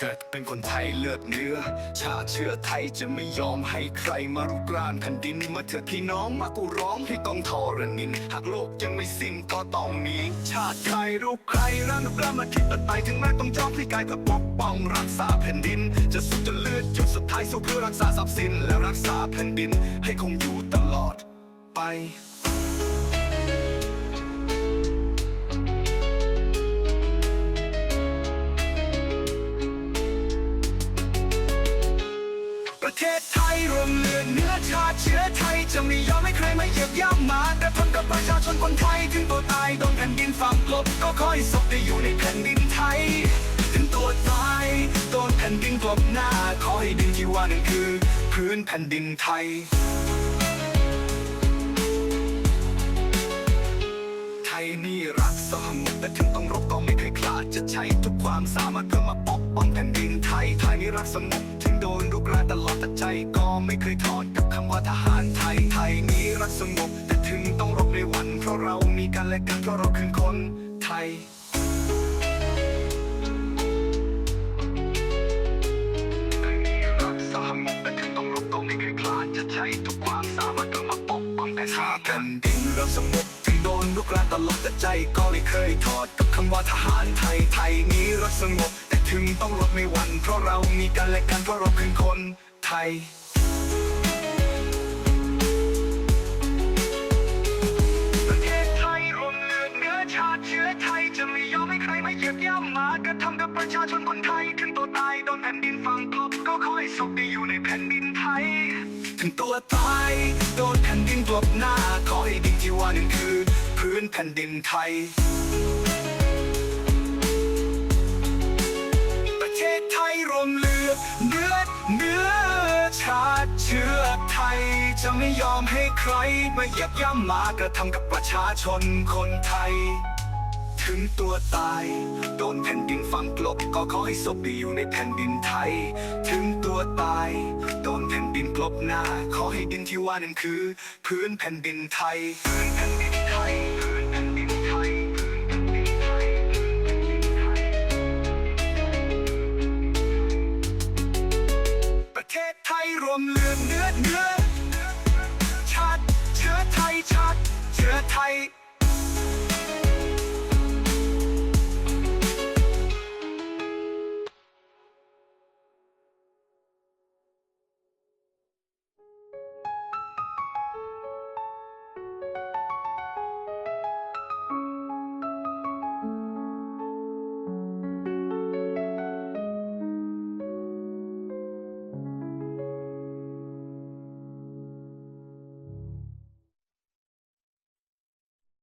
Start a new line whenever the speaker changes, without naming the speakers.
เกิดเป็นคนไทยเลือดเนื้อ ชาเชื้อไทยจะไม่ยอมให้ใครมารุกรานแผ่นดินมาเถิดพี่น้องมากูร้องให้ต้องทรนิน หากโลกยังไม่สิ้นก็ต้องมีชาติใครรูปใครรันกล้ามาคิดตัดไปถึงแม้ต้องจอมพลีกายเพื่อปกป้องรักษาแผ่นดิน จะสุดจะเลือดจุดสุดท้ายสู้เพื่อรักษาทรัพย์สินและรักษาแผ่นดินให้คงอยู่ตลอดไป เทศไทยรวมเลือดเนื้อชาติเชื้อไทย จะไม่ยอมให้ใครมาเหยียบย่ำมา แต่ทนกับประชาชนคนไทย ถึงตัวตายโดนแผ่นดินฝังกลบ ก็คอยศพได้อยู่ในแผ่นดินไทย ถึงตัวตายโดนแผ่นดินกลบหน้า ขอให้ดินที่ว่านั่นคือ พื้นแผ่นดินไทย ไทยนี่รักสมุทรแต่ถึงต้องรบก็ไม่เคยคลาดจะใช้ทุกความสามารถเพื่อมาปกป้องแผ่นดินไทย ไทยนี่รักสมุทร โดนรุกรานตลอดแต่ใจก็ไม่เคยถอดกับคำว่าทหารไทย ไทยนี่รักสงบแต่ถึงต้องรบในวัน เพราะเรามีกันและกันเพราะเราคือคนไทยรักสามุกแต่ถึงต้องรบก็ไม่เคยคลาจะใช้ทุกความสามารถเพื่อมาปกป้องแผ่นดินแผ่นดินเราสงบถึงโดนลุกรานตลอดแต่ใจก็ไม่เคยทอดกับคำว่าทหารไทยไทยนี้รักสงบแต่ถึงต้อง รบในวันเพราะเรามีกันและกันเพราะเราคือคนไทยประเทศไทยรวมเลือดเนื้อชาติเชื้อไทยจะไม่ยอมให้ใครมาเหยียบย่ำมากระทำกับประชาชนคนไทยถึงตัวตายโดนแผ่นดินฝังกลบก็ขอให้ศพได้อยู่ในแผ่นดินไทยถึงตัวตายโดนแผ่นดินกลบหน้าขอให้ดินที่ว่านั่นคือ พื้นแผ่นดินไทย เทศไทยรวมเลือดเนื้อเนื้อชาติเชื้อไทย จะไม่ยอมให้ใครมาเหยียบย่ำมากระทำกับประชาชนคนไทย ถึงตัวตาย โดนแผ่นดินฝังกลบก็ขอให้ศพไปอยู่ในแผ่นดินไทย ถึงตัวตาย โดนแผ่นดินกลบหน้า ขอให้ดินที่ว่านั่นคือ พื้นแผ่นดินไทย พื้นแผ่นดินไทย ไทยรวมเลืมเนื้อเนื้อชาติเชื้อไทยชาติเชื้อไทย